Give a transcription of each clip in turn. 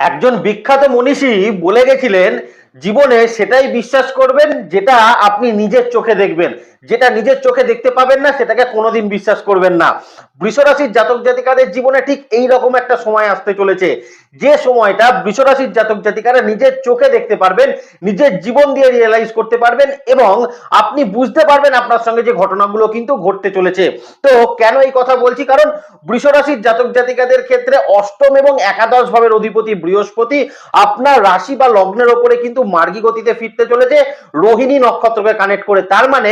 একজন বিখ্যাত মনীষী বলে গেছিলেন জীবনে সেটাই বিশ্বাস করবেন যেটা আপনি নিজের চোখে দেখবেন। যেটা নিজের চোখে দেখতে পাবেন না, সেটাকে কোনোদিন বিশ্বাস করবেন না। বৃষরাশির জাতক জাতিকাদের জীবনে ঠিক এই রকম একটা সময় আসতে চলেছে। যে সময়টা বৃষরাশির জাতক জাতিকারা নিজের চোখে দেখতে পারবেন, নিজের জীবন দিয়ে রিয়েলাইজ করতে পারবেন এবং আপনি বুঝতে পারবেন আপনার সঙ্গে যে ঘটনাগুলো কিন্তু ঘটতে চলেছে। তো কেন এই কথা বলছি? কারণ বৃষরাশির জাতক জাতিকাদের ক্ষেত্রে অষ্টম এবং একাদশ ভাবের অধিপতি বৃহস্পতি আপনার রাশি বা লগ্নের ওপরে কিন্তু মার্গী গতিতে ফিরতে চলেছে রোহিণী নক্ষত্রকে কানেক্ট করে। তার মানে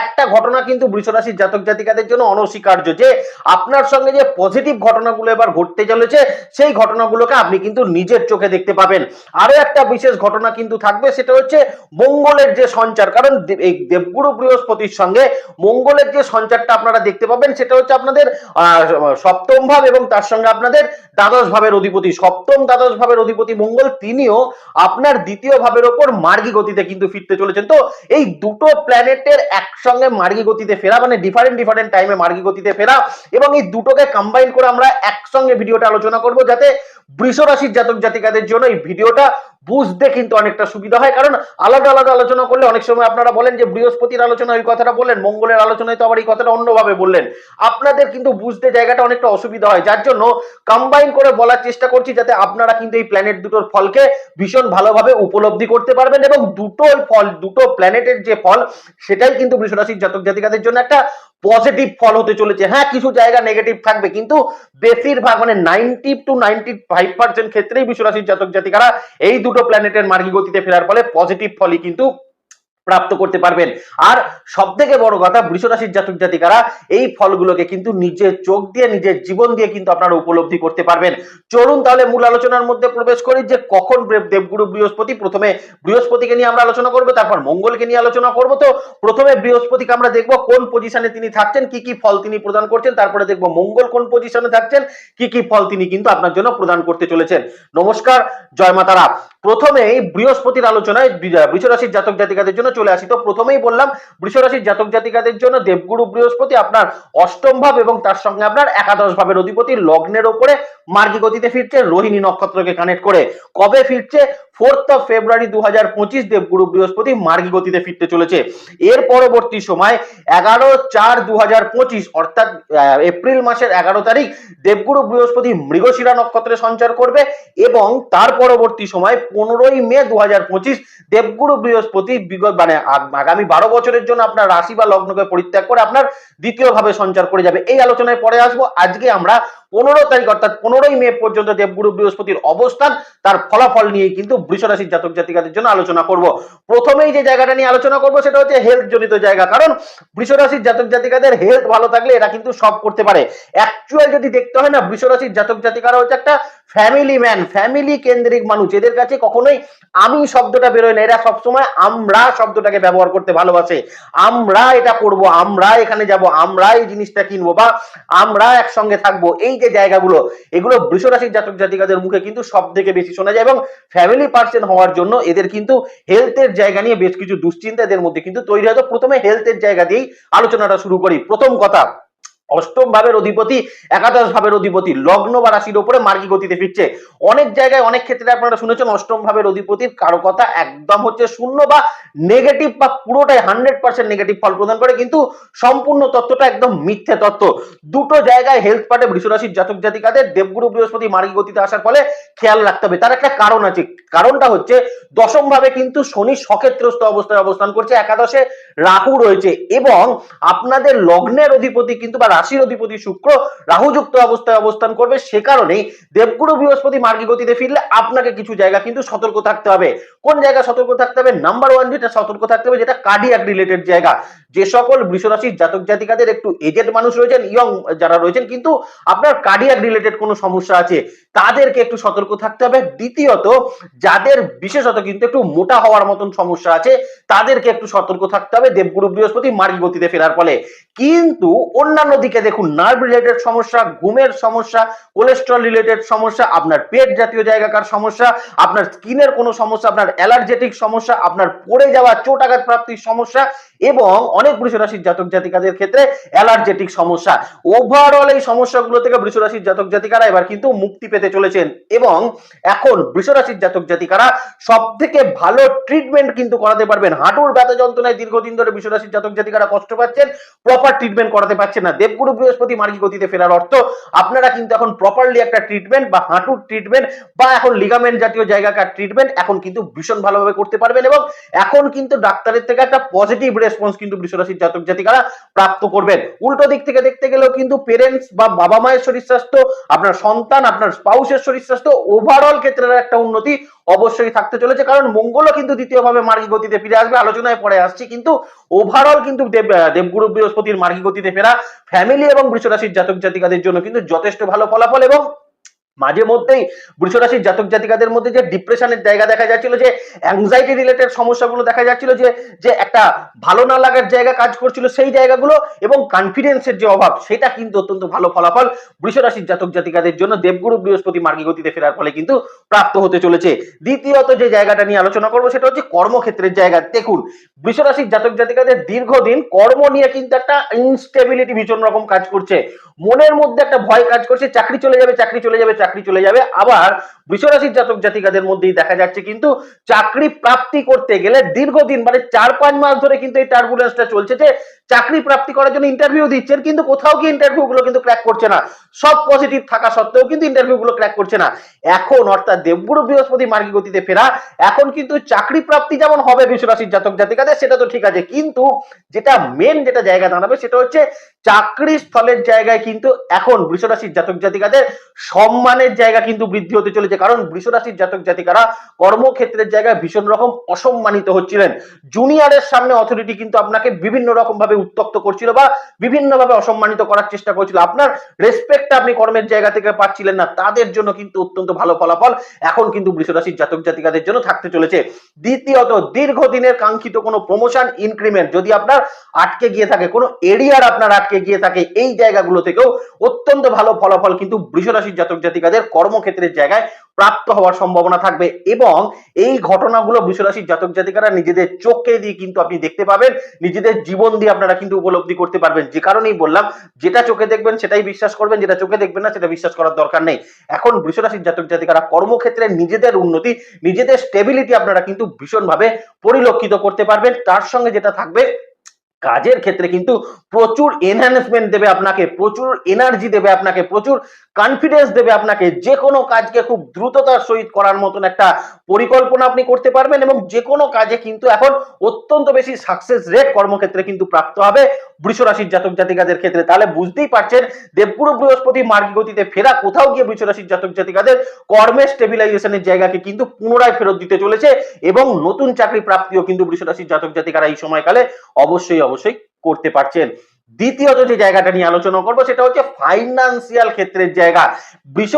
একটা ঘটনা কিন্তু বৃষরাশির জাতক জাতিকাদের জন্য অনস্বীকার্য যে আপনার সঙ্গে যে পজিটিভ ঘটনাগুলো এবার ঘটতে চলেছে, সেই ঘটনাগুলোকে আপনি কিন্তু নিজের চোখে দেখতে পাবেন। আরও একটা বিশেষ ঘটনা কিন্তু থাকবে, সেটা হচ্ছে মঙ্গলের যে সঞ্চার। কারণ এই দেবগুরু বৃহস্পতির সঙ্গে মঙ্গলের যে সঞ্চারটা আপনারা দেখতে পাবেন, সেটা হচ্ছে আপনাদের সপ্তম ভাব এবং তার সঙ্গে আপনাদের দ্বাদশ ভাবের অধিপতি। সপ্তম দ্বাদশ ভাবের অধিপতি মঙ্গল, তিনিও আপনার দ্বিতীয় ভাবের ওপর মার্গী গতিতে কিন্তু ফিরতে চলেছেন। তো এই দুটো প্ল্যানেটের একসঙ্গে মার্গী গতিতে ফেরা মানে ডিফারেন্ট ডিফারেন্ট টাইমে মার্গী গতিতে ফেরা এবং এই দুটোকে কম্বাইন করে আমরা একসঙ্গে ভিডিওটা আলোচনা করব, যাতে বৃষ রাশির জাতক জাতিকাদের জন্য এই ভিডিওটা বুঝতে কিন্তু অনেকটা সুবিধা হয়। কারণ আলাদা আলাদা আলোচনা করলে অনেক সময় আপনারা বলেন যে, বৃহস্পতির আলোচনা ওই কথাটা বললেন, মঙ্গলের আলোচনায় তো আবার এই কথাটা অন্যভাবে বললেন। আপনাদের কিন্তু বুঝতে জায়গাটা অনেকটা অসুবিধা হয়। যার জন্য কম্বাইন করে বলার চেষ্টা করছি যাতে আপনারা কিন্তু এই প্ল্যানেট দুটোর ফলকে ভীষণ ভালোভাবে উপলব্ধি করতে পারবেন এবং দুটো ফল, দুটো প্ল্যানেটের যে ফল, সেটাই কিন্তু বৃষরাশির জাতক জাতিকাদের জন্য একটা পজিটিভ ফল হতে চলেছে। হ্যাঁ কিছু জায়গা নেগেটিভ থাকবে, কিন্তু বেশিরভাগ মানে ninety two ninety five percent ক্ষেত্রেই বিশ্বরাশির জাতক জাতিকারা এই দুটো প্ল্যানেটের মার্গী গতিতে ফেরার ফলে পজিটিভ ফলই কিন্তু প্রাপ্ত করতে পারবেন। আর সব থেকে বড় কথা বৃষরাশির জাতক জাতিকারা, এই ফলগুলোকে কিন্তু নিজের চোখ দিয়ে, নিজের জীবন দিয়ে কিন্তু আপনারা উপলব্ধি করতে পারবেন। চলুন তাহলে মূল আলোচনার মধ্যে প্রবেশ করি যে কখন দেবগুরু বৃহস্পতি, প্রথমে বৃহস্পতিকে নিয়ে আমরা আলোচনা করব, তারপর মঙ্গলকে নিয়ে আলোচনা করব। তো প্রথমে বৃহস্পতিকে আমরা দেখব কোন পজিশনে তিনি থাকছেন, কি কি ফল তিনি প্রদান করছেন, তারপরে দেখব মঙ্গল কোন পজিশনে থাকছেন, কি কি ফল তিনি কিন্তু আপনার জন্য প্রদান করতে চলেছেন। নমস্কার, জয় মাতারা। প্রথমেই বৃহস্পতির আলোচনায় বৃষরাশির জাতক জাতিকাদের জন্য চলে আসি। তো প্রথমেই বললাম, বৃষরাশির জাতক জাতিকাদের জন্য দেবগুরু বৃহস্পতি আপনার অষ্টম ভাব এবং তার সঙ্গে আপনার একাদশ ভাবের অধিপতি লগ্নের ওপরে মার্গী গতিতে ফিরছে, রোহিণী নক্ষত্রকে কানেক্ট করে কবে ফিরছে? ফোর্থ অফ ফেব্রুয়ারি দু হাজার পঁচিশ দেবগুরু বৃহস্পতি মার্গী গতিতে ফিরতে চলেছে। এর পরবর্তী সময় এগারো চার দু হাজার পঁচিশ, অর্থাৎ এপ্রিল মাসের এগারো তারিখ দেবগুরু বৃহস্পতি মৃগশিরা নক্ষত্রে সঞ্চার করবে এবং তার পরবর্তী সময় পনেরোই মে দু হাজার পঁচিশ দেবগুরু বৃহস্পতি বিগত মানে আগামী বারো বছরের জন্য আপনার রাশি বা লগ্নকে পরিত্যাগ করে আপনার দ্বিতীয়ভাবে সঞ্চার করে যাবে। এই আলোচনায় পরে আসব। আজকে আমরা পনেরো তারিখ অর্থাৎ পনেরোই মে পর্যন্ত দেবগুরু বৃহস্পতির অবস্থান, তার ফলাফল নিয়ে কিন্তু বৃষরাশির জাতক জাতিকাদের জন্য আলোচনা করব। প্রথমেই যে জায়গাটা নিয়ে আলোচনা করব সেটা হচ্ছে হেলথ জনিত জায়গা, কারণ বৃষরাশির জাতক জাতিকাদের হেলথ ভালো থাকলে এরা কিন্তু সব করতে পারে। অ্যাকচুয়াল যদি দেখতে হয় না, বৃষরাশির জাতক জাতিকারা হচ্ছে একটা ফ্যামিলি ম্যান ফ্যামিলি কেন্দ্রিক মানুষ, এদের কাছে কখনোই আমি শব্দটা বেরোয় না। এরা সবসময় আমরা শব্দটাকে ব্যবহার করতে ভালোবাসে। আমরা এটা করব, আমরা এখানে যাব, আমরা এই জিনিসটা কিনবো বা আমরা একসঙ্গে থাকব। এই যে জায়গাগুলো, এগুলো বৃষরাশির জাতক জাতিকাদের মুখে কিন্তু সব থেকে বেশি শোনা যায় এবং ফ্যামিলি পার্সন হওয়ার জন্য এদের কিন্তু হেলথের জায়গা নিয়ে বেশ কিছু দুশ্চিন্তা এদের মধ্যে কিন্তু তৈরি হয়। তো প্রথমে হেলথের জায়গা দিয়েই আলোচনাটা শুরু করি। প্রথম কথা অষ্টম ভাবের অধিপতি, একাদশ ভাবের অধিপতি, লগ্ন বা রাশির উপরে মার্গী গতিতে ফিরছে। অনেক জায়গায়, অনেক ক্ষেত্রে আপনারা শুনেছেন অষ্টম ভাবের অধিপতির কারও কথা একদম হচ্ছে শূন্য বা নেগেটিভ বা পুরোটাই হান্ড্রেড পার্সেন্ট নেগেটিভ ফল প্রদান করে, কিন্তু সম্পূর্ণ তত্ত্বটা একদম মিথ্যে তত্ত্ব। দুটো জায়গায় হেলথ পার্টে বৃষরাশির জাতক জাতিকাদের দেবগুরু বৃহস্পতি মার্গী গতিতে আসার ফলে খেয়াল রাখতে হবে। তার একটা কারণ আছে। কারণটা হচ্ছে দশম ভাবে কিন্তু শনি সক্ষেত্রস্থ অবস্থায় অবস্থান করছে। একাদশে রাহু রয়েছে এবং আপনাদের লগ্নের অধিপতি কিন্তু বা রাশির অধিপতি শুক্র রাহুযুক্ত অবস্থায় অবস্থান করবে। সে কারণেই দেবগুরু বৃহস্পতি মার্গী গতিতে ফিরলে আপনাকে কিছু জায়গা কিন্তু সতর্ক থাকতে হবে। কোন জায়গা সতর্ক থাকতে হবে? নাম্বার ওয়ান যেটা সতর্ক থাকতে হবে, যেটা কার্ডিয়াক রিলেটেড জায়গা। যে সকল বৃষরাশির জাতক জাতিকাদের একটু এজেড মানুষ রয়েছেন ইয়ং যারা রয়েছেন, কিন্তু আপনার কার্ডিয়াক রিলেটেড কোনো সমস্যা আছে, তাদেরকে একটু সতর্ক থাকতে হবে। দ্বিতীয়ত, যাদের বিশেষত কিন্তু একটু মোটা হওয়ার মতন সমস্যা আছে, তাদেরকে একটু সতর্ক থাকতে হবে দেবগুরু বৃহস্পতি মার্গী গতিতে ফেরার ফলে। কিন্তু অন্যান্য দিকে দেখুন নার্ভ রিলেটেড সমস্যা, ঘুমের সমস্যা কোলেস্ট্রল রিলেটেড সমস্যা, আপনার পেট জাতীয় জায়গাকার সমস্যা, আপনার স্কিনের কোনো সমস্যা, আপনার অ্যালার্জেটিক সমস্যা আপনার পড়ে যাওয়া চোট আঘাত প্রাপ্তির সমস্যা এবং অনেক অনেক বৃষ রাশির জাতক জাতিকাদের ক্ষেত্রে অ্যালার্জেটিক সমস্যা। ওভারঅল এই সমস্যাগুলো থেকে বৃষ রাশির জাতক জাতিকারা এবার কিন্তু মুক্তি পেতে চলেছেন এবং এখন বৃষ রাশির জাতক জাতিকারা সব থেকে ভালো ট্রিটমেন্ট কিন্তু করাতে পারবেন। হাঁটুর ব্যথা যন্ত্রণায় দীর্ঘদিন ধরে বৃষ রাশির জাতক জাতিকারা কষ্ট পাচ্ছেন প্রপার ট্রিটমেন্ট করাতে পারছেন না। দেবগুরু বৃহস্পতি মার্গী গতিতে ফেরার অর্থ আপনারা কিন্তু এখন প্রপারলি একটা ট্রিটমেন্ট বা হাঁটুর ট্রিটমেন্ট বা এখন লিগামেন্ট জাতীয় জায়গাকার ট্রিটমেন্ট এখন কিন্তু ভীষণ ভালোভাবে করতে পারবেন এবং এখন কিন্তু ডাক্তারের থেকে একটা পজিটিভ রেসপন্স কিন্তু বৃষরাশির জাতক জাতিকারা প্রাপ্ত করবেন। উল্টো দিক থেকে দেখতে গেলেও কিন্তু পেরেন্টস বা বাবা মায়ের শরীর স্বাস্থ্য, আপনার সন্তান, আপনার স্পাউসের শরীর স্বাস্থ্য ওভারঅল ক্ষেত্রে একটা উন্নতি অবশ্যই থাকতে চলেছে। কারণ মঙ্গলও কিন্তু দ্বিতীয়ভাবে মার্গী গতিতে ফিরে আসবে, আলোচনায় পরে আসছি। কিন্তু ওভারঅল কিন্তু দেব দেবগুরু বৃহস্পতির মার্গী গতিতে ফেরা ফ্যামিলি এবং বৃষরাশির জাতক জাতিকাদের জন্য কিন্তু যথেষ্ট ভালো ফলাফল এবং মাঝে মধ্যেই বৃষরাশির জাতক জাতিকাদের মধ্যে যে ডিপ্রেশনের জায়গা দেখা যাচ্ছিল, যে অ্যাংজাইটি রিলেটেড সমস্যাগুলো দেখা যাচ্ছিল, যে যে একটা ভালো না লাগার জায়গা কাজ করছিল সেই জায়গাগুলো এবং কনফিডেন্সের যে অভাব, সেটা কিন্তু অত্যন্ত ভালো ফলাফল বৃষরাশির জাতক জাতিকাদের জন্য দেবগুরু বৃহস্পতি মার্গী গতিতে ফেরার ফলে কিন্তু প্রাপ্ত হতে চলেছে। দ্বিতীয়ত যে জায়গাটা নিয়ে আলোচনা করব, সেটা হচ্ছে কর্মক্ষেত্রের জায়গা। দেখুন বৃষরাশির জাতক জাতিকাদের দীর্ঘদিন কর্ম নিয়ে কিন্তু একটা ইনস্টেবিলিটি ভীষণ রকম কাজ করছে। মনের মধ্যে একটা ভয় কাজ করছে, চাকরি চলে যাবে, চাকরি চলে যাবে চাকরি চলে যাবে। আবার বৃষরাশির জাতক জাতিকাদের মধ্যেই দেখা যাচ্ছে কিন্তু চাকরি প্রাপ্তি করতে গেলে দীর্ঘদিন মানে চার পাঁচ মাস ধরে কিন্তু এই টার্বুলেন্সটা চলছে যে চাকরি প্রাপ্তি করার জন্য ইন্টারভিউ দিচ্ছেন কিন্তু কোথাও কি ইন্টারভিউ গুলো কিন্তু ক্র্যাক করছে না। সব পজিটিভ থাকা সত্ত্বেও কিন্তু ইন্টারভিউ গুলো ক্র্যাক করছে না। এখন অর্থাৎ দেবগুরু বৃহস্পতি মার্গী গতিতে ফেরা, এখন কিন্তু চাকরি প্রাপ্তি যেমন হবে বৃষরাশির জাতক জাতিকাদের, সেটা তো ঠিক আছে। কিন্তু যেটা মেন যেটা জায়গা দাঁড়াবে সেটা হচ্ছে চাকরি স্থলের জায়গায় কিন্তু এখন বৃষরাশির জাতক জাতিকাদের সম্মানের জায়গা কিন্তু বৃদ্ধি হতে চলেছে। কারণ বৃষরাশির জাতক জাতিকারা কর্মক্ষেত্রের জায়গায় ভীষণ রকম অসম্মানিত হচ্ছিলেন। জুনিয়রের সামনে অথরিটি কিন্তু আপনাকে বিভিন্ন রকম ভাবে উত্তক্ত করছিল বা বিভিন্ন ভাবে অসম্মানিত করার চেষ্টা করছিল। আপনার রেসপেক্ট আপনি কর্মের জায়গা থেকে পাচ্ছিলেন না। তাদের জন্য কিন্তু অত্যন্ত ভালো ফলাফল এখন কিন্তু বৃষরাশির জাতক জাতিকাদের জন্য থাকতে চলেছে। দ্বিতীয়ত, দীর্ঘদিনের কাঙ্ক্ষিত কোনো প্রমোশন ইনক্রিমেন্ট যদি আপনার আটকে গিয়ে থাকে, কোনো এরিয়ার আপনার আটকে গিয়ে থাকে, এই জায়গাগুলো থেকেও অত্যন্ত ভালো ফলাফল কিন্তু বৃষরাশির জাতক জাতিকাদের কর্মক্ষেত্রের জায়গায় প্রাপ্ত হওয়ার সম্ভাবনা থাকবে এবং এই ঘটনাগুলো বৃষরাশির জাতক জাতিকারা নিজেদের চোখে দিয়ে কিন্তু আপনি দেখতে পাবেন, নিজেদের জীবন দিয়ে আপনারা কিন্তু উপলব্ধি করতে পারবেন। যে কারণেই বললাম, যেটা চোখে দেখবেন সেটাই বিশ্বাস করবেন, যেটা চোখে দেখবেন না সেটা বিশ্বাস করার দরকার নেই। এখন বৃষরাশির জাতক জাতিকারা কর্মক্ষেত্রে নিজেদের উন্নতি, নিজেদের স্টেবিলিটি আপনারা কিন্তু ভীষণভাবে পরিলক্ষিত করতে পারবেন। তার সঙ্গে যেটা থাকবে কাজের ক্ষেত্রে কিন্তু প্রচুর এনহ্যান্সমেন্ট দেবে আপনাকে, প্রচুর এনার্জি দেবে আপনাকে, প্রচুর কনফিডেন্স দেবে আপনাকে। যে কোনো কাজকে খুব দ্রুততার সহিত করার মতন একটা পরিকল্পনা আপনি করতে পারবেন এবং যে কোনো কাজে কিন্তু এখন অত্যন্ত বেশি সাকসেস রেট কর্মক্ষেত্রে কিন্তু প্রাপ্ত হবে বৃষ রাশির জাতক জাতিকাদের ক্ষেত্রে। তাহলে বুঝতেই পারছেন, দেবগুরু বৃহস্পতি মার্গী গতিতে ফেরা কোথাও গিয়ে বৃষ রাশির জাতক জাতিকাদের কর্মের স্টেবিলাইজেশনের জায়গাকে কিন্তু পুনরায় ফেরত দিতে চলেছে এবং নতুন চাকরি প্রাপ্তিও কিন্তু বৃষ রাশির জাতক জাতিকারা এই সময়কালে অবশ্যই অবশ্যই করতে পারছেন। দ্বিতীয়ত যে জায়গাটা নিয়ে আলোচনা করব, সেটা হচ্ছে ফাইন্যান্সিয়াল ক্ষেত্রের জায়গা।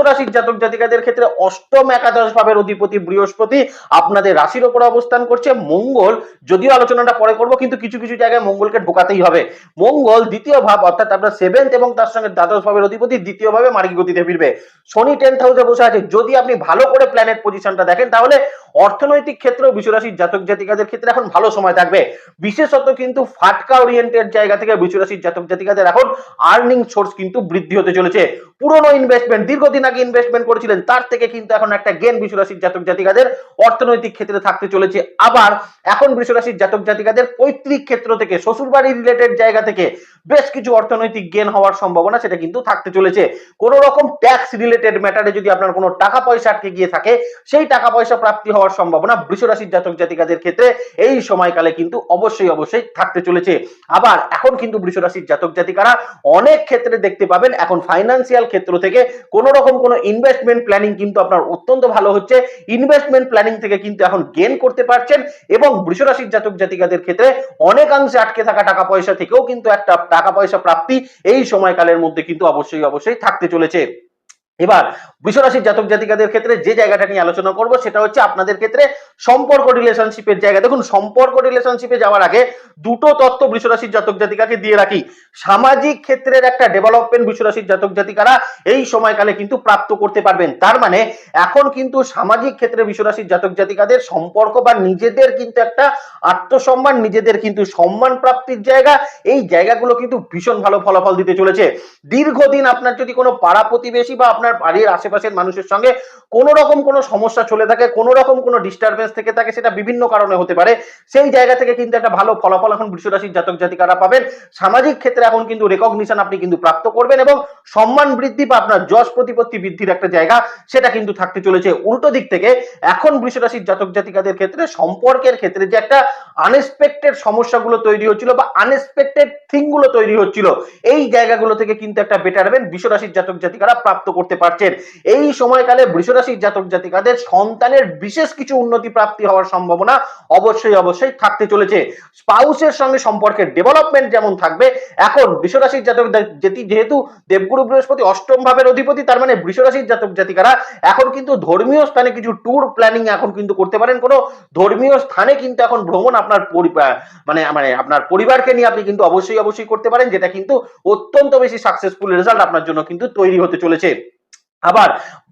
রাশির জাতক জাতিকাদের ক্ষেত্রে অষ্টম একাদশ ভাবের অধিপতি বৃহস্পতি আপনাদের রাশির ওপর অবস্থান করছে। মঙ্গল, যদিও আলোচনাটা পরে করব, কিন্তু কিছু কিছু জায়গায় মঙ্গলকে ঢোকাতেই হবে। মঙ্গল দ্বিতীয় ভাব, অর্থাৎ আপনার সেভেন্থ এবং তার সঙ্গে দ্বাদশ ভাবের অধিপতি দ্বিতীয় ভাবে মার্গী গতিতে ফিরবে। শনি টেন্থ হাউসে বসে আছে। যদি আপনি ভালো করে প্ল্যানেট পজিশনটা দেখেন, তাহলে অর্থনৈতিক ক্ষেত্রেও বিশ্বরাশির জাতক জাতিকাদের ক্ষেত্রে এখন ভালো সময় থাকবে। বিশেষত কিন্তু ফাটকা ওরিয়েন্টেড জায়গা থেকে বিশ্বরাশির জাতক জাতিকাদের এখন আর্নিং সোর্স কিন্তু বৃদ্ধি হতে চলেছে। পুরনো ইনভেস্টমেন্ট দীর্ঘদিন আগে ইনভেস্টমেন্ট করেছিলেন, তার থেকে কিন্তু এখন একটা গেন বিশ্বরাশির জাতক জাতিকাদের অর্থনৈতিক ক্ষেত্রে থাকতে চলেছে। আবার এখন বিশ্বরাশির জাতক জাতিকাদের পৈতৃক ক্ষেত্র থেকে শ্বশুরবাড়ি রিলেটেড জায়গা থেকে বেশ কিছু অর্থনৈতিক গেন হওয়ার সম্ভাবনা সেটা কিন্তু থাকতে চলেছে। কোন রকম ট্যাক্স রিলেটেড ম্যাটারে যদি আপনার কোনো টাকা পয়সা আটকে গিয়ে থাকে, সেই টাকা পয়সা প্রাপ্তি হওয়ার সম্ভাবনা বৃষরাশির জাতক জাতিকাদের ক্ষেত্রে এই সময়কালে কিন্তু অবশ্যই অবশ্যই থাকতে চলেছে। আবার এখন কিন্তু বৃষরাশির জাতক জাতিকারা অনেক ক্ষেত্রে দেখতে পাবেন, এখন ফাইন্যান্সিয়াল ক্ষেত্র থেকে কোন রকম কোনো ইনভেস্টমেন্ট প্ল্যানিং কিন্তু আপনার অত্যন্ত ভালো হচ্ছে। ইনভেস্টমেন্ট প্ল্যানিং থেকে কিন্তু এখন গেন করতে পারছেন এবং বৃষরাশির জাতক জাতিকাদের ক্ষেত্রে অনেকাংশে আটকে থাকা টাকা পয়সা থেকেও কিন্তু একটা টাকা পয়সা প্রাপ্তি এই সময়কালের মধ্যে কিন্তু অবশ্যই অবশ্যই থাকতে চলেছে। এবার বৃষরাশির জাতক জাতিকাদের ক্ষেত্রে যে জায়গাটা নিয়ে আলোচনা করব সেটা হচ্ছে আপনাদের ক্ষেত্রে সম্পর্ক রিলেশনশিপের জায়গা। দেখুন, সম্পর্ক রিলেশনশিপে যাওয়ার আগে দুটো তত্ত্ব বৃষরাশির জাতক জাতিকাকে দিয়ে রাখি। সামাজিক ক্ষেত্রের একটা ডেভেলপমেন্ট বৃষরাশির জাতক জাতিকারা এই সময়কালে কিন্তু প্রাপ্ত করতে পারবেন। তার মানে এখন কিন্তু সামাজিক ক্ষেত্রে বৃষরাশির জাতক জাতিকাদের সম্পর্ক বা নিজেদের কিন্তু একটা আত্মসম্মান, নিজেদের কিন্তু সম্মান প্রাপ্তির জায়গা। এই জায়গাগুলো কিন্তু ভীষণ ভালো ফলাফল দিতে চলেছে। দীর্ঘদিন আপনার যদি কোনো পাড়া প্রতিবেশী বা আপনার বাড়ির আশেপাশের মানুষের সঙ্গে কোনো রকম কোনো সমস্যা চলে থাকে, কোনো রকম কোনো ডিস্টারবেন্স থেকে থাকে, সেটা বিভিন্ন কারণে হতে পারে। সেই জায়গা থেকে কিন্তু একটা ভালো ফলাফল এখন বৃষরাশির জাতক জাতিকারা পাবেন। সামাজিক ক্ষেত্রে এখন কিন্তু রেকগনিশন আপনি কিন্তু প্রাপ্ত করবেন এবং সম্মান বৃদ্ধি বা আপনার যশ প্রতিপত্তি বৃদ্ধির একটা জায়গা সেটা কিন্তু থাকতে চলেছে উল্টো দিক থেকে। এখন বৃষরাশির জাতক জাতিকাদের ক্ষেত্রে সম্পর্কের ক্ষেত্রে যে একটা আনএক্সপেক্টেড সমস্যাগুলো তৈরি হচ্ছিল বা আনএক্সপেক্টেড থিংগুলো তৈরি হচ্ছিল, এই জায়গাগুলো থেকে কিন্তু একটা বেটার বেটারমেন্ট বৃষরাশির জাতক জাতিকারা প্রাপ্ত করতে পারছেন। এই সময়কালে বৃষরাশির জাতক জাতিকাদের সন্তানের বিশেষ কিছু উন্নতি প্রাপ্তি হওয়ার সম্ভাবনা অবশ্যই অবশ্যই থাকতে চলেছে। স্পাউসের সঙ্গে সম্পর্কের ডেভেলপমেন্ট যেমন থাকবে, এখন বৃষরাশির জাতক জা- যেটি যেহেতু দেবগুরু বৃহস্পতি অষ্টম ভাবের অধিপতি, তার মানে বৃষরাশির জাতক জাতিকারা এখন কিন্তু ধর্মীয় স্থানে কিছু ট্যুর প্ল্যানিং এখন কিন্তু করতে পারেন। কোনো ধর্মীয় স্থানে কিন্তু এখন ভ্রমণ আপনার মানে মানে আপনার পরিবারকে নিয়ে আপনি কিন্তু অবশ্যই অবশ্যই করতে পারেন, যেটা কিন্তু অত্যন্ত বেশি সাকসেসফুল রেজাল্ট আপনার জন্য কিন্তু তৈরি হতে চলেছে। আবার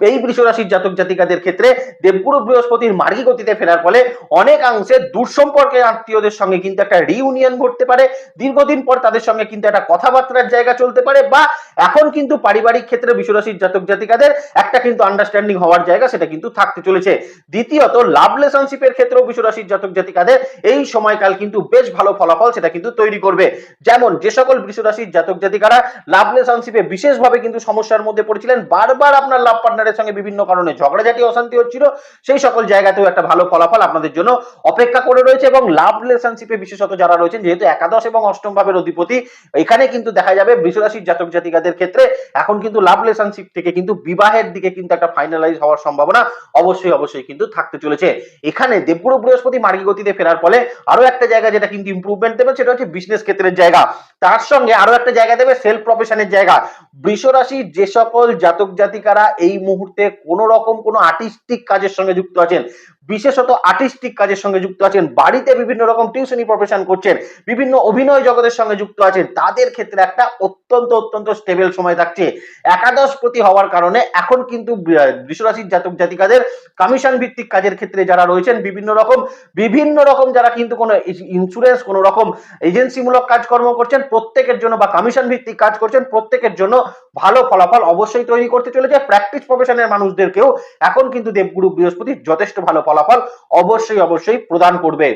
এই বৃষরাশির জাতক জাতিকাদের ক্ষেত্রে দেবগুরু বৃহস্পতির মার্গী গতিতে ফেরার ফলে অনেকাংশে দূরসম্পর্কের আত্মীয়দের সঙ্গে কিন্তু একটা রিউনিয়ন ঘটতে পারে। দীর্ঘদিন পর তাদের সঙ্গে কিন্তু একটা কথাবার্তার জায়গা চলতে পারে বা এখন কিন্তু পারিবারিক ক্ষেত্রে বৃষরাশির জাতক জাতিকাদের একটা কিন্তু আন্ডারস্ট্যান্ডিং হওয়ার জায়গা সেটা কিন্তু থাকতে চলেছে। দ্বিতীয়ত লাভ রিলেশনশিপের ক্ষেত্রেও বৃষরাশির জাতক জাতিকাদের এই সময়কাল কিন্তু বেশ ভালো ফলাফল সেটা কিন্তু তৈরি করবে। যেমন, যে সকল বৃষরাশির জাতক জাতিকারা লাভ রিলেশনশিপে বিশেষভাবে কিন্তু সমস্যার মধ্যে পড়েছিলেন, বারবার আপনার লাভ পার্টনারের সঙ্গে বিভিন্ন কারণে ঝগড়াঝাটি অশান্তি হচ্ছিল সেই সকল জায়গাতেও একটা ভালো ফলাফল আপনাদের জন্য অপেক্ষা করে রয়েছে এবং লাভ রিলেশনশিপে বিশেষত যারা রয়েছেন, যেহেতু একাদশ এবং অষ্টম ভাবের অধিপতি, এখানে কিন্তু দেখা যাবে বৃষরাশির জাতক জাতিকাদের ক্ষেত্রে এখন কিন্তু লাভ রিলেশনশিপ থেকে কিন্তু বিবাহের দিকে কিন্তু একটা ফাইনালাইজ হওয়ার সম্ভাবনা অবশ্যই অবশ্যই কিন্তু থাকতে চলেছে। এখানে দেবগুরু বৃহস্পতি মার্গী গতিতে ফেরার ফলে আরও একটা জায়গা যেটা কিন্তু ইমপ্রুভমেন্ট দেবে, সেটা হচ্ছে বিজনেস ক্ষেত্রের জায়গা। তার সঙ্গে আরও একটা জায়গা দেবে সেলফ প্রফেশনের জায়গা। বৃষরাশির যে সকল জাতক জাতিকারা এই মুহূর্তে কোন রকম কোনো আর্টিস্টিক কাজের সঙ্গে যুক্ত আছেন বিশেষত আর্টিস্টিক কাজের সঙ্গে যুক্ত আছেন। বাড়িতে বিভিন্ন রকম টিউশনি প্রফেশন করছেন। বিভিন্ন অভিনয় জগতের সঙ্গে যুক্ত আছেন। তাদের ক্ষেত্রে একটা অত্যন্ত অত্যন্ত স্টেবল সময় থাকছে। একাদশ প্রতি হওয়ার কারণে এখন কিন্তু বৃ- বৃষরাশির জাতক জাতিকাদের কমিশন ভিত্তিক কাজের ক্ষেত্রে যারা রয়েছেন, বিভিন্ন রকম বিভিন্ন রকম যারা কিন্তু কোনো ইন্স্যুরেন্স কোনো রকম এজেন্সিমূলক কাজকর্ম করছেন, প্রত্যেকের জন্য বা কমিশন ভিত্তিক কাজ করছেন, প্রত্যেকের জন্য ভালো ফলাফল অবশ্যই তৈরি করতে চলেছে। প্র্যাকটিস প্রফেশনের মানুষদেরকেও এখন কিন্তু দেবগুরু বৃহস্পতি যথেষ্ট ভালো ফলাফল অবশ্যই অবশ্যই প্রদান করবে।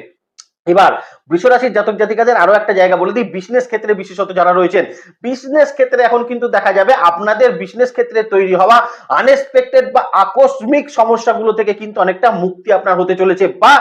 এবার বৃষরাশির জাতক জাতিকাদের আরও একটা জায়গা বলে দিই বিজনেস ক্ষেত্রে বিশেষত যারা রয়েছেন। বিজনেস ক্ষেত্রে এখন কিন্তু দেখা যাবে আপনাদের বিজনেস ক্ষেত্রে তৈরি হওয়া আনএক্সপেক্টেড বা আকস্মিক সমস্যাগুলো থেকে কিন্তু অনেকটা মুক্তি আপনার হতে চলেছে বা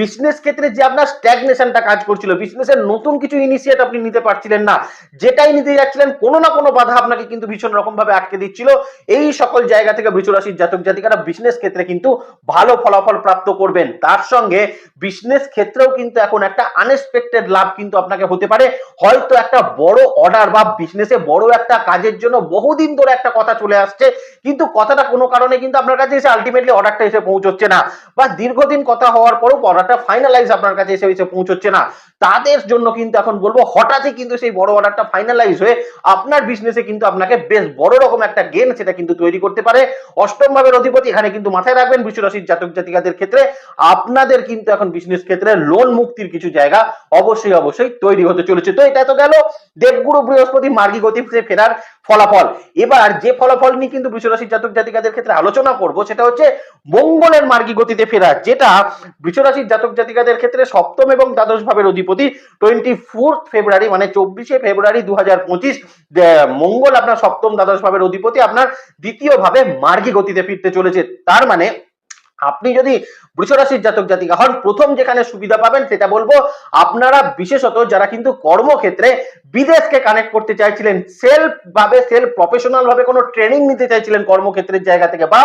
বিজনেস ক্ষেত্রে যে আপনার স্ট্যাগনেশনটা কাজ করছিল বিজনেসের নতুন কিছু ইনিশিয়েট আপনি নিতে পারছিলেন না, যেটাই নিতে যাচ্ছিলেন, কোনো না কোনো বাধা আপনাকে কিন্তু ভীষণ রকম ভাবে আটকে দিচ্ছিল। এই সকল জায়গা থেকে বৃষরাশির জাতক জাতিকারা বিজনেস ক্ষেত্রে কিন্তু ভালো ফলাফল প্রাপ্ত করবেন। তার সঙ্গে বিজনেস ক্ষেত্রেও কিন্তু এখন একটা আনএক্সপেক্টেড লাভ কিন্তু আপনাকে হতে পারে। হয়তো একটা বড় অর্ডার বা বিজনেসে বড় একটা কাজের জন্য বহুদিন ধরে একটা কথা চলে আসছে, কিন্তু কথাটা কোনো কারণে কিন্তু আপনার কাছে এসে আলটিমেটলি অর্ডারটা এসে পৌঁছচ্ছে না। বা দীর্ঘদিন কথা হওয়ার পরেও অর্ডারটা ফাইনালাইজ আপনার কাছে এসে এসে পৌঁছচ্ছে না। তাদের জন্য কিন্তু এখন বলব, হঠাৎই কিন্তু সেই বড় অর্ডারটা ফাইনালাইজ হয়ে আপনার বিজনেসে কিন্তু আপনাকে বেশ বড় রকম একটা গেন সেটা কিন্তু তৈরি করতে পারে। অষ্টম ভাবের অধিপতি এখানে কিন্তু মাথায় রাখবেন, বৃষরাশির জাতক জাতিকাদের ক্ষেত্রে। আপনাদের কিন্তু এখন বিজনেস ক্ষেত্রে লোন মুক্তির কিছু জায়গা অবশ্যই অবশ্যই তৈরি হতে চলেছে। তো এটা তো গেল দেবগুরু বৃহস্পতি মার্গী গতিতে ফেরার ফলাফল। এবার যে ফলাফল নিয়ে কিন্তু বৃষরাশির জাতক জাতিকাদের ক্ষেত্রে আলোচনা করব, সেটা হচ্ছে মঙ্গলের মার্গী গতিতে ফেরা, যেটা বৃষরাশির জাতক জাতিকাদের ক্ষেত্রে সপ্তম এবং দ্বাদশ ভাবের অধিপতি টোয়েন্টি ফোর্থ ফেব্রুয়ারি মানে চব্বিশে ফেব্রুয়ারি দু হাজার পঁচিশ মঙ্গল আপনার সপ্তম দ্বাদশ ভাবের অধিপতি, আপনার দ্বিতীয় ভাবে মার্গী গতিতে ফিরতে চলেছে। তার মানে আপনি যদি বৃষরাশির জাতক জাতিকা হন, প্রথম যেখানে সুবিধা পাবেন সেটা বলব আপনারা বিশেষত যারা কিন্তু কর্মক্ষেত্রে বিদেশকে কানেক্ট করতে চাইছিলেন সেলফ ভাবে সেলফ প্রফেশনাল ভাবে কোনো ট্রেনিং নিতে চাইছিলেন কর্মক্ষেত্রের জায়গা থেকে বা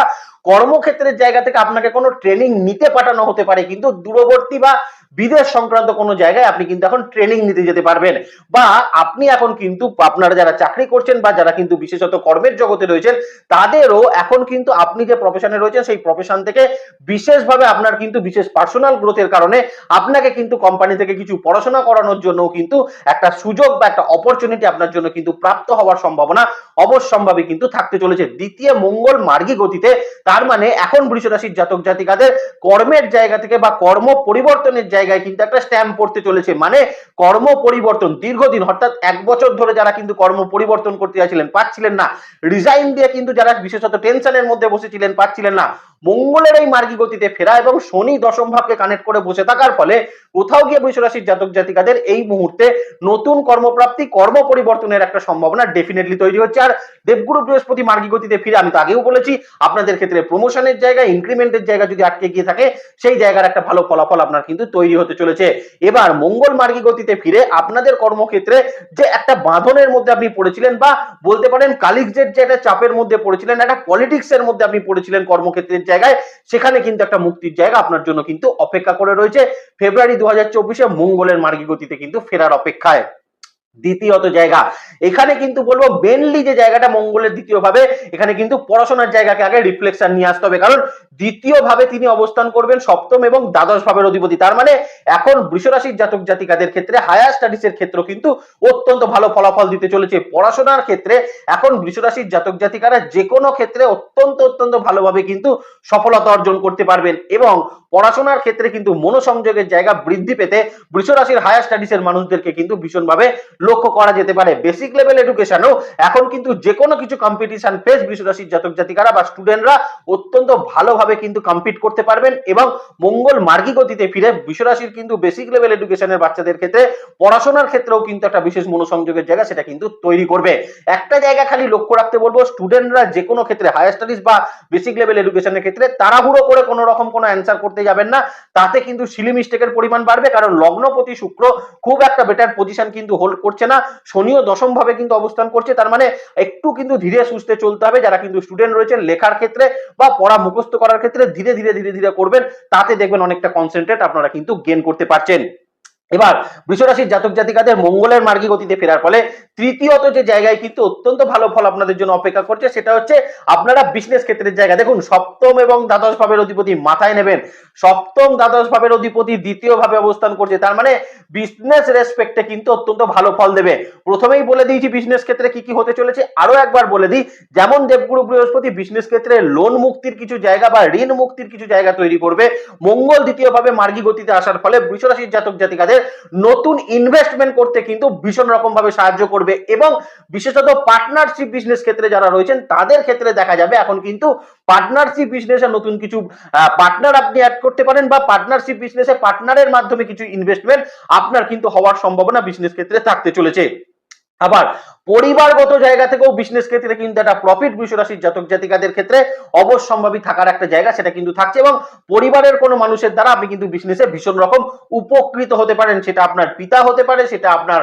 কর্মক্ষেত্রের জায়গা থেকে আপনাকে কোনো ট্রেনিং নিতে পাঠানো হতে পারে, কিন্তু দূরবর্তী বা বিদেশ সংক্রান্ত কোনো জায়গায় আপনি কিন্তু এখন ট্রেনিং নিতে যেতে পারবেন। বা আপনি এখন কিন্তু আপনারা যারা চাকরি করছেন বা যারা কিন্তু বিশেষত কর্মের জগতে রয়েছেন, তাদেরও এখন কিন্তু আপনি যে প্রফেশনে রয়েছেন, সেই প্রফেশন থেকে বিশেষভাবে আপনার কিন্তু বিশেষ পার্সোনাল গ্রোথের কারণে আপনাকে কিন্তু কোম্পানি থেকে কিছু পড়াশোনা করানোর জন্য কিন্তু একটা সুযোগ বা একটা অপরচুনিটি আপনার জন্য কিন্তু প্রাপ্ত হওয়ার সম্ভাবনা অবশ্যম্ভাবী কিন্তু থাকতে চলেছে। দ্বিতীয় মঙ্গল মার্গী গতিতে, তার মানে এখন বৃষ রাশির জাতক জাতিকাদের কর্মের জায়গা থেকে বা কর্ম পরিবর্তনের জায়গায় কিন্তু একটা স্ট্যাম্প পড়তে চলেছে। মানে কর্ম পরিবর্তন, দীর্ঘদিন, অর্থাৎ এক বছর ধরে যারা কিন্তু কর্ম পরিবর্তন করতে চাইছিলেন পাচ্ছিলেন না। রিজাইন দিয়ে কিন্তু যারা বিশেষত টেনশনের মধ্যে বসেছিলেন পাচ্ছিলেন না। মঙ্গলের এই মার্গী গতিতে ফেরা এবং শনি দশম ভাবকে কানেক্ট করে বসে থাকার ফলে কোথাও গিয়ে বৃষ রাশির জাতক জাতিকাদের এই মুহূর্তে নতুন কর্মপ্রাপ্তি, কর্ম পরিবর্তনের একটা সম্ভাবনা ডেফিনেটলি তৈরি হচ্ছে। আর দেবগুরু বৃহস্পতি মার্গী গতিতে ফিরে, আমি তো আগেও বলেছি, আপনাদের ক্ষেত্রে প্রমোশনের জায়গা ইনক্রিমেন্টের জায়গা যদি আটকে গিয়ে থাকে, সেই জায়গার একটা ভালো ফলাফল আপনার কিন্তু তৈরি হতে চলেছে। এবার মঙ্গল মার্গী গতিতে ফিরে আপনাদের কর্মক্ষেত্রে যে একটা বাঁধনের মধ্যে আপনি পড়েছিলেন বা বলতে পারেন কালিগজের যে একটা চাপের মধ্যে পড়েছিলেন, একটা পলিটিক্স এর মধ্যে আপনি পড়েছিলেন কর্মক্ষেত্রের জায়গায়, সেখানে কিন্তু একটা মুক্তির জায়গা আপনার জন্য কিন্তু অপেক্ষা করে রয়েছে। ফেব্রুয়ারি দু হাজার মঙ্গলের মার্গী গতিতে কিন্তু ফেরার অপেক্ষায়। দ্বিতীয়ত জায়গা। এখানে কিন্তু বলব মেনলি যে জায়গাটা মঙ্গলের দ্বিতীয় ভাবে এখানে কিন্তু পড়াশোনার জায়গাকে আগে রিফ্লেকশন নিয়ে আসতে হবে। কারণ দ্বিতীয় ভাবে তিনি অবস্থান করবেন সপ্তম এবং দ্বাদশ ভাবের অধিপতি। তার মানে এখন বৃষরাশির জাতক জাতিকাদের ক্ষেত্রে হায়ার স্টাডিজ এর ক্ষেত্র কিন্তু অত্যন্ত ভালো ফলাফল দিতে চলেছে। পড়াশোনার ক্ষেত্রে এখন বৃষরাশির জাতক জাতিকারা যে কোনো ক্ষেত্রে অত্যন্ত অত্যন্ত ভালোভাবে কিন্তু সফলতা অর্জন করতে পারবেন এবং পড়াশোনার ক্ষেত্রে কিন্তু মনোসংযোগের জায়গা বৃদ্ধি পেতে বৃষরাশির হায়ার স্টাডিজ এর মানুষদেরকে কিন্তু ভীষণভাবে লক্ষ্য করা যেতে পারে। বেসিক লেভেল এডুকেশনও এখন কিন্তু যে কোনো কিছু কম্পিটিশন ফেস বৃষরাশির জাতক জাতিকারা বা স্টুডেন্টরা অত্যন্ত ভালোভাবে কিন্তু কম্পিট করতে পারবেন এবং মঙ্গল মার্গী গতিতে ফিরে বৃষরাশির কিন্তু বেসিক লেভেল এডুকেশনের বাচ্চাদের ক্ষেত্রে পড়াশোনার ক্ষেত্রেও কিন্তু একটা বিশেষ মনোসংযোগের জায়গা সেটা কিন্তু তৈরি করবে। একটা জায়গা খালি লক্ষ্য রাখতে বলব স্টুডেন্টরা যে কোনো ক্ষেত্রে হায়ার স্টাডিজ বা বেসিক লেভেল এডুকেশনের ক্ষেত্রে তাড়াহুড়ো করে কোনো রকম কোনো অ্যান্সার করতে যাবেন না। তাতে কিন্তু সিলি মিস্টেকের পরিমাণ বাড়বে, কারণ লগ্নপতি শুক্র খুব একটা বেটার পজিশন কিন্তু হোল্ড না, শনিও দশম ভাবে কিন্তু অবস্থান করছে, তার মানে একটু কিন্তু ধীরে সুস্থে চলতে হবে। যারা কিন্তু স্টুডেন্ট রয়েছেন, লেখার ক্ষেত্রে বা পড়া মুখস্থ করার ক্ষেত্রে ধীরে ধীরে ধীরে ধীরে করবেন, তাতে দেখবেন অনেকটা কনসেন্ট্রেট আপনারা কিন্তু গেন করতে পারছেন। এবার বৃষরাশির জাতক জাতিকাদের মঙ্গলের মার্গী গতিতে ফেরার ফলে তৃতীয়ত যে জায়গায় কিন্তু অত্যন্ত ভালো ফল আপনাদের জন্য অপেক্ষা করছে সেটা হচ্ছে আপনারা বিজনেস ক্ষেত্রের জায়গা। দেখুন, সপ্তম এবং দ্বাদশ ভাবের অধিপতি মাথায় নেবেন। সপ্তম, দ্বাদশ ভাবের অধিপতি দ্বিতীয় ভাবে অবস্থান করছে। তার মানে বিজনেস রেসপেক্টে কিন্তু অত্যন্ত ভালো ফল দেবে। প্রথমেই বলে দিয়েছি বিজনেস ক্ষেত্রে কি কি হতে চলেছে। আরও একবার বলে দিই, যেমন দেবগুরু বৃহস্পতি বিজনেস ক্ষেত্রে লোন মুক্তির কিছু জায়গা বা ঋণ মুক্তির কিছু জায়গা তৈরি করবে। মঙ্গল দ্বিতীয় ভাবে মার্গী গতিতে আসার ফলে বৃষরাশির জাতক জাতিকাদের নতুন ইনভেস্টমেন্ট করতে কিন্তু ভীষণ রকম ভাবে সাহায্য করবে এবং বিশেষত পার্টনারশিপ বিজনেস ক্ষেত্রে যারা রয়েছেন, তাদের ক্ষেত্রে দেখা যাবে এখন কিন্তু পার্টনারশিপ বিজনেসে নতুন কিছু পার্টনার আপনি অ্যাড করতে পারেন বা পার্টনারশিপ বিজনেসে পার্টনারের মাধ্যমে কিছু ইনভেস্টমেন্ট আপনার কিন্তু হওয়ার সম্ভাবনা বিজনেস ক্ষেত্রে থাকতে চলেছে। আবার পরিবারগত জায়গা থেকেও বিজনেস ক্ষেত্রে কিন্তু একটা প্রফিট বিশ্বরাশির জাতক জাতিকাদের ক্ষেত্রে অবশ্যম্ভাবী থাকার একটা জায়গা সেটা কিন্তু থাকছে এবং পরিবারের কোনো মানুষের দ্বারা আপনি কিন্তু বিজনেসে ভীষণ রকম উপকৃত হতে পারেন। সেটা আপনার পিতা হতে পারে, সেটা আপনার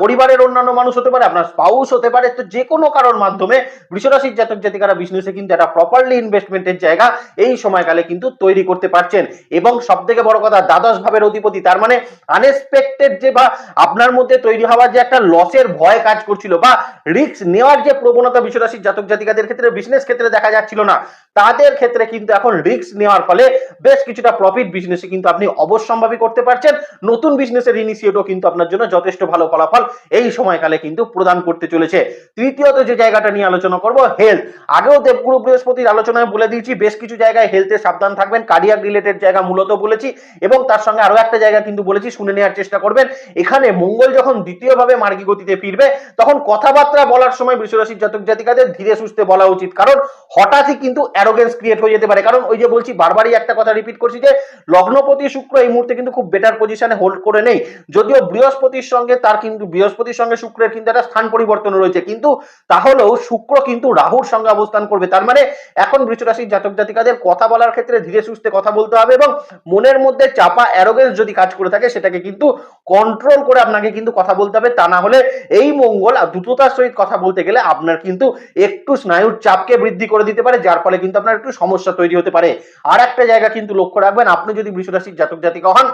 পরিবারের অন্যান্য মানুষ হতে পারে, আপনার স্পাউস হতে পারে। তো যে কোনো কারোর মাধ্যমে বৃষরাশির জাতক জাতিকারা বিজনেসে কিন্তু একটা প্রপারলি ইনভেস্টমেন্টের জায়গা এই সময়কালে কিন্তু তৈরি করতে পারছেন। এবং সব থেকে বড় কথা, দ্বাদশ ভাবের অধিপতি, তার মানে আনএক্সপেক্টেড যে বা আপনার মধ্যে তৈরি হওয়ার যে একটা লসের ভয় কাজ করছিল বা রিস্ক নেওয়ার যে প্রবণতা বিশ্বরাশির জাতক জাতিকাদের ক্ষেত্রে বিজনেস ক্ষেত্রে দেখা যাচ্ছিল না। তাদের ক্ষেত্রে কিন্তু এখন রিস্ক নেওয়ার ফলে বেশ কিছুটা প্রফিট বিজনেসে কিন্তু আপনি অবশ্যম্ভাবী করতে পারছেন। নতুন বিজনেসের ইনিশিয়েটও কিন্তু আপনার জন্য যথেষ্ট ভালো ফলাফল এই সময়কালে কিন্তু প্রদান করতে চলেছে। তৃতীয়ত যে জায়গাটা নিয়ে আলোচনা করব হেলথ আগেও দেবগুরু বৃহস্পতির আলোচনায় বলে দিয়েছি, বেশ কিছু জায়গায় হেলথে সাবধান থাকবেন কার্ডিয়াক রিলেটেড জায়গা মূলত বলেছি এবং তার সঙ্গে আরও একটা জায়গা কিন্তু বলেছি, শুনে নেওয়ার চেষ্টা করবেন। এখানে মঙ্গল যখন দ্বিতীয়ভাবে মার্গী গতিতে ফিরবে, তখন কথাবার্তা বলার সময় বৃষরাশির জাতক জাতিকাদের ধীরে সুস্থে বলা উচিত। কারণ হঠাৎই কিন্তু অ্যারোগেন্স ক্রিয়েট হয়ে যেতে পারে। কারণ ওই যে বলছি, বারবারই একটা কথা রিপিট করছি যে, লগ্নপতি শুক্র এই মুহূর্তে কিন্তু খুব বেটার পজিশনে হোল্ড করে নেই। যদিও বৃহস্পতির সঙ্গে তার কিন্তু, বৃহস্পতির সঙ্গে শুক্রের কিন্তু একটা স্থান পরিবর্তন রয়েছে। কিন্তু তাহলেও শুক্র কিন্তু রাহুর সঙ্গে অবস্থান করবে। তার মানে এখন বৃষরাশির জাতক জাতিকাদের কথা বলার ক্ষেত্রে ধীরে সুস্থে কথা বলতে হবে এবং মনের মধ্যে চাপা অ্যারোগেন্স যদি কাজ করে থাকে, সেটাকে কিন্তু কন্ট্রোল করে আপনাকে কিন্তু কথা বলতে হবে। তা না হলে এই মঙ্গল আর দ্রুততার সহিত কথা বলতে গেলে আপনার কিন্তু একটু স্নায়ুর চাপকে বৃদ্ধি করে দিতে পারে, যার ফলে কিন্তু আপনার একটু সমস্যা তৈরি হতে পারে। আর একটা জায়গা কিন্তু লক্ষ্য রাখবেন, আপনি যদি বৃষরাশির জাতক জাতিকা হন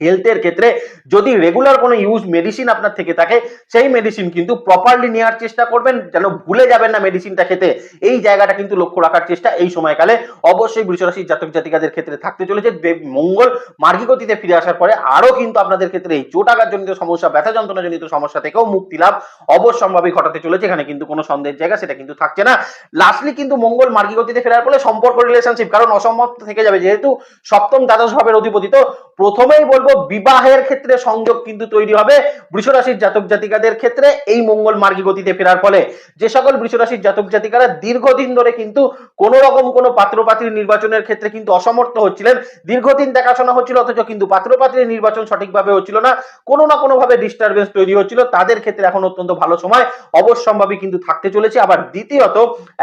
হেলথের ক্ষেত্রে যদি রেগুলার কোনো ইউজ মেডিসিন আপনার থেকে থাকে, সেই মেডিসিন কিন্তু প্রপারলি নেওয়ার চেষ্টা করবেন, যেন ভুলে যাবেন না মেডিসিনটা খেতে। এই জায়গাটা কিন্তু লক্ষ্য রাখার চেষ্টা এই সময়কালে। অবশ্যই বৃষরাশির জাতক জাতিকাদের ক্ষেত্রে থাকতে চলেছে। মঙ্গল মার্গী গতিতে ফিরে আসার পরে আরও কিন্তু আপনাদের ক্ষেত্রে এই চোটাঘাতজনিত সমস্যা, ব্যথা যন্ত্রণাজনিত সমস্যা থেকেও মুক্তি লাভ অবশ্যম্ভাবী ঘটাতে চলেছে। এখানে কিন্তু কোনো সন্দেহের জায়গা সেটা কিন্তু থাকছে না। লাস্টলি কিন্তু মঙ্গল মার্গী গতিতে ফেরার ফলে সম্পর্ক রিলেশনশিপ কারণ অসম্মত থেকে যাবে। যেহেতু সপ্তম দ্বাদশ ভাবের অধিপতি তো প্রথমেই বলব বিবাহের ক্ষেত্রে সংযোগ কিন্তু তৈরি হবে। বৃষরাশির জাতক জাতিকাদের ক্ষেত্রে এই মঙ্গল মার্গী গতিতে ফেরার ফলে যে সকল বৃষরাশির জাতক জাতিকারা দীর্ঘদিন ধরে কিন্তু কোন রকম কোনো পাত্রপাত্রীর নির্বাচনের ক্ষেত্রে কিন্তু অসমর্থ হচ্ছিলেন। দীর্ঘদিন দেখাশোনা হচ্ছিল, অথচ কিন্তু পাত্রপাত্রীর নির্বাচন সঠিকভাবে হচ্ছিল না। কোনো না কোনো ভাবে ডিস্টারবেন্স তৈরি হচ্ছিল। তাদের ক্ষেত্রে এখন অত্যন্ত ভালো সময়। অবশ্যম্ভাবী কিন্তু থাকতে চলেছে। আবার দ্বিতীয়ত,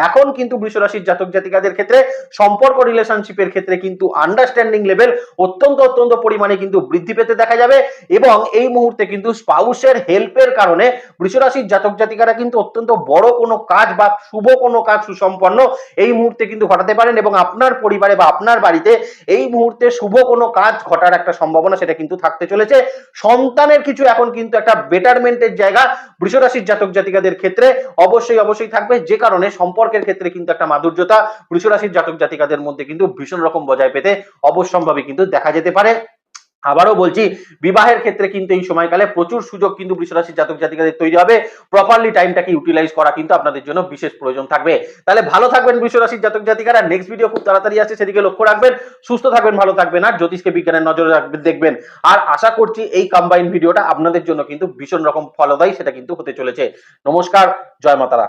এখন কিন্তু বৃষরাশির জাতক জাতিকাদের ক্ষেত্রে সম্পর্ক রিলেশনশিপের ক্ষেত্রে কিন্তু আন্ডারস্ট্যান্ডিং লেভেল অত্যন্ত অত্যন্ত পরিমাণে কিন্তু বৃদ্ধি পেতে দেখা যাবে এবং এই মুহূর্তে কিন্তু স্পাউসের হেল্পের কারণে বৃষরাশির জাতক জাতিকারা কিন্তু অত্যন্ত বড় কোনো কাজ বা শুভ কোনো কাজ সুসম্পন্ন এই মুহূর্তে কিন্তু ঘটাতে পারেন এবং আপনার পরিবারে বা আপনার বাড়িতে এই মুহূর্তে শুভ কোনো কাজ ঘটার একটা সম্ভাবনা সেটা কিন্তু থাকতে চলেছে। সন্তানের কিছু এখন কিন্তু একটা বেটারমেন্টের জায়গা বৃষরাশির জাতক জাতিকাদের ক্ষেত্রে অবশ্যই অবশ্যই থাকবে। যে কারণে সম্পর্কের ক্ষেত্রে কিন্তু একটা মাধুর্যতা বৃষরাশির জাতক জাতিকাদের মধ্যে কিন্তু ভীষণ রকম বজায় পেতে অবশ্যম্ভাবী কিন্তু দেখা যেতে পারে। আবারও বলছি, বিবাহের ক্ষেত্রে কিন্তু এই সময়কালে প্রচুর সুযোগ কিন্তু বৃষরাশির জাতক জাতিকাদের তৈরি হবে। প্রপারলি টাইমটাকে ইউটিলাইজ করা কিন্তু আপনাদের জন্য বিশেষ প্রয়োজন থাকবে। তাহলে ভালো থাকবেন বৃষরাশির জাতক জাতিকারা। নেক্সট ভিডিও খুব তাড়াতাড়ি আসছে, সেদিকে লক্ষ্য রাখবেন। সুস্থ থাকবেন, ভালো থাকবেন আর জ্যোতিষকে, বিজ্ঞানের নজরে রাখবেন, দেখবেন। আর আশা করছি এই কম্বাইন ভিডিওটা আপনাদের জন্য কিন্তু ভীষণ রকম ফলদায়ী, সেটা কিন্তু হতে চলেছে। নমস্কার, জয় মাতারা।